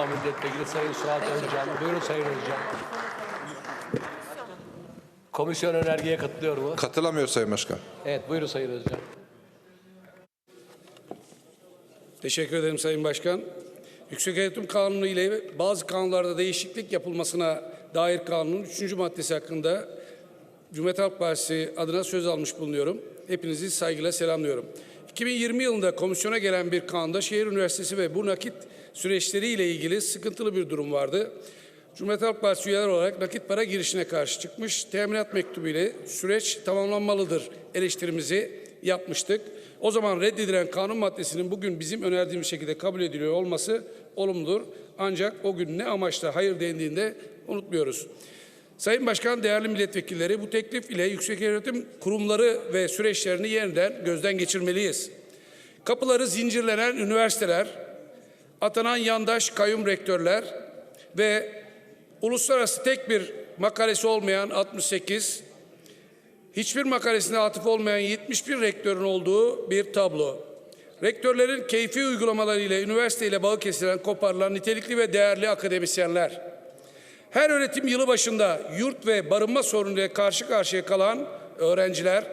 İstanbul'dan milletvekili Sayın Suat Özcan. Buyurun Sayın Özcan. Komisyon önergeye katılıyor mu? Katılamıyor Sayın Başkan. Evet buyurun Sayın Özcan. Teşekkür ederim Sayın Başkan. Yükseköğretim Kanunu ile bazı kanunlarda değişiklik yapılmasına dair kanunun 3. maddesi hakkında Cumhuriyet Halk Partisi adına söz almış bulunuyorum. Hepinizi saygıyla selamlıyorum. 2020 yılında komisyona gelen bir kanunda şehir üniversitesi ve bu nakit süreçleri ile ilgili sıkıntılı bir durum vardı. Cumhuriyet Halk Partisi üyeler olarak nakit para girişine karşı çıkmış, teminat mektubu ile süreç tamamlanmalıdır eleştirimizi yapmıştık. O zaman reddedilen kanun maddesinin bugün bizim önerdiğimiz şekilde kabul ediliyor olması olumludur. Ancak o gün ne amaçla hayır dendiğinde unutmuyoruz. Sayın Başkan, değerli milletvekilleri bu teklif ile yükseköğretim kurumları ve süreçlerini yeniden gözden geçirmeliyiz. Kapıları zincirlenen üniversiteler, atanan yandaş kayyum rektörler ve uluslararası tek bir makalesi olmayan 68, hiçbir makalesine atıf olmayan 71 rektörün olduğu bir tablo. Rektörlerin keyfi uygulamalarıyla üniversiteyle bağı kesilen, koparılan nitelikli ve değerli akademisyenler. Her öğretim yılı başında yurt ve barınma sorunuyla karşı karşıya kalan öğrenciler,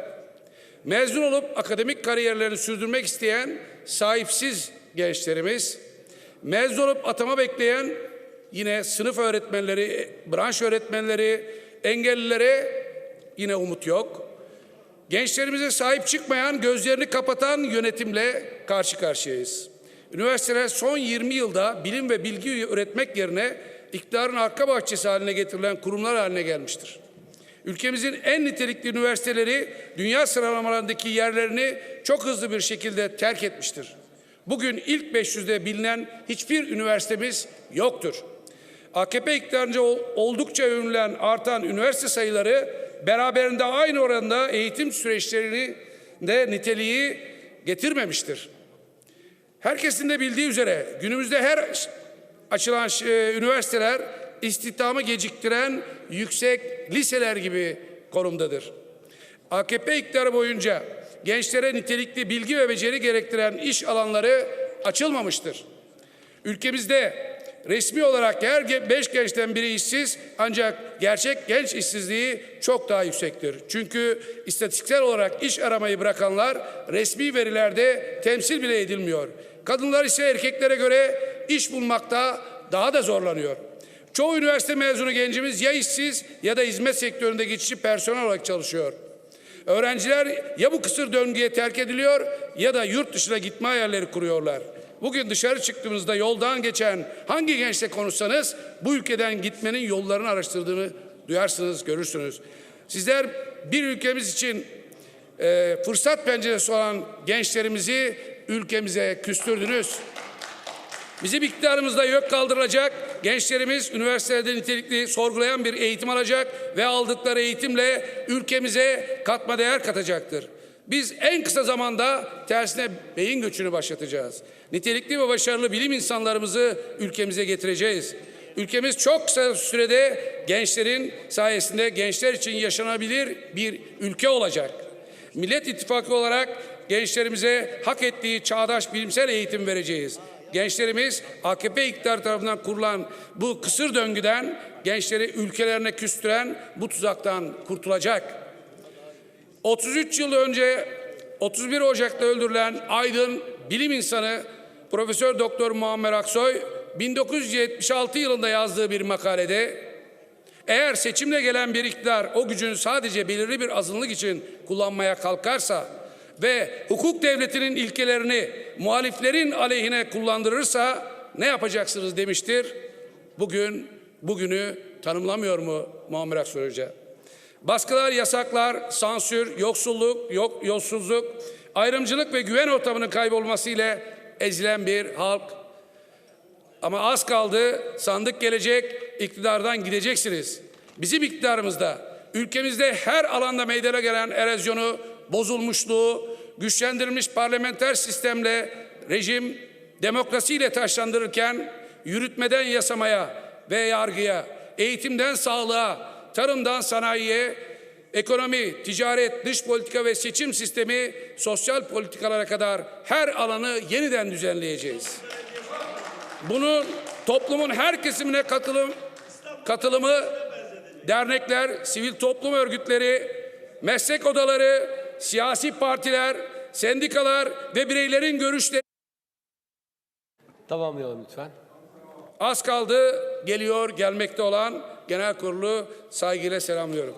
mezun olup akademik kariyerlerini sürdürmek isteyen sahipsiz gençlerimiz, mezun olup atama bekleyen yine sınıf öğretmenleri, branş öğretmenleri, engellilere yine umut yok. Gençlerimize sahip çıkmayan, gözlerini kapatan yönetimle karşı karşıyayız. Üniversiteler son 20 yılda bilim ve bilgi üretmek yerine iktidarın arka bahçesi haline getirilen kurumlar haline gelmiştir. Ülkemizin en nitelikli üniversiteleri dünya sıralamalarındaki yerlerini çok hızlı bir şekilde terk etmiştir. Bugün ilk 500'de bilinen hiçbir üniversitemiz yoktur. AKP iktidarınca ol- oldukça övünülen artan üniversite sayıları beraberinde aynı oranda eğitim süreçlerini de niteliği getirmemiştir. Herkesin de bildiği üzere günümüzde her açılan e, üniversiteler istihdamı geciktiren yüksek liseler gibi konumdadır. AKP iktidarı boyunca gençlere nitelikli bilgi ve beceri gerektiren iş alanları açılmamıştır. Ülkemizde resmi olarak her ge- beş gençten biri işsiz ancak gerçek genç işsizliği çok daha yüksektir. Çünkü istatistiksel olarak iş aramayı bırakanlar resmi verilerde temsil bile edilmiyor. Kadınlar ise erkeklere göre iş bulmakta daha da zorlanıyor. Çoğu üniversite mezunu gencimiz ya işsiz ya da hizmet sektöründe geçici personel olarak çalışıyor. Öğrenciler ya bu kısır döngüye terk ediliyor ya da yurt dışına gitme hayalleri kuruyorlar. Bugün dışarı çıktığımızda yoldan geçen hangi gençle konuşsanız bu ülkeden gitmenin yollarını araştırdığını duyarsınız, görürsünüz. Sizler bir ülkemiz için e, fırsat penceresi olan gençlerimizi ülkemize küstürdünüz. Bizim iktidarımızda yok kaldırılacak. Gençlerimiz üniversitelerde nitelikli sorgulayan bir eğitim alacak ve aldıkları eğitimle ülkemize katma değer katacaktır. Biz en kısa zamanda tersine beyin göçünü başlatacağız. Nitelikli ve başarılı bilim insanlarımızı ülkemize getireceğiz. Ülkemiz çok kısa sürede gençlerin sayesinde gençler için yaşanabilir bir ülke olacak. Millet İttifakı olarak gençlerimize hak ettiği çağdaş bilimsel eğitim vereceğiz. Gençlerimiz AKP iktidar tarafından kurulan bu kısır döngüden gençleri ülkelerine küstüren bu tuzaktan kurtulacak. 33 yıl önce 31 Ocak'ta öldürülen aydın bilim insanı Profesör Doktor Muammer Aksoy 1976 yılında yazdığı bir makalede eğer seçimle gelen bir iktidar o gücünü sadece belirli bir azınlık için kullanmaya kalkarsa ve hukuk devletinin ilkelerini muhaliflerin aleyhine kullandırırsa ne yapacaksınız demiştir. Bugün bugünü tanımlamıyor mu Muammer Aksoy Hoca? Baskılar, yasaklar, sansür, yoksulluk, yok, yolsuzluk, ayrımcılık ve güven ortamının kaybolması ile ezilen bir halk. Ama az kaldı, sandık gelecek, iktidardan gideceksiniz. Bizim iktidarımızda, ülkemizde her alanda meydana gelen erozyonu, bozulmuşluğu, güçlendirilmiş parlamenter sistemle rejim demokrasiyle taşlandırırken yürütmeden yasamaya ve yargıya, eğitimden sağlığa, tarımdan sanayiye, ekonomi, ticaret, dış politika ve seçim sistemi, sosyal politikalara kadar her alanı yeniden düzenleyeceğiz. Bunun toplumun her kesimine katılım katılımı dernekler, sivil toplum örgütleri, meslek odaları, siyasi partiler, sendikalar ve bireylerin görüşleri Tamamlayalım lütfen. az kaldı. Geliyor, gelmekte olan genel kurulu saygıyla selamlıyorum.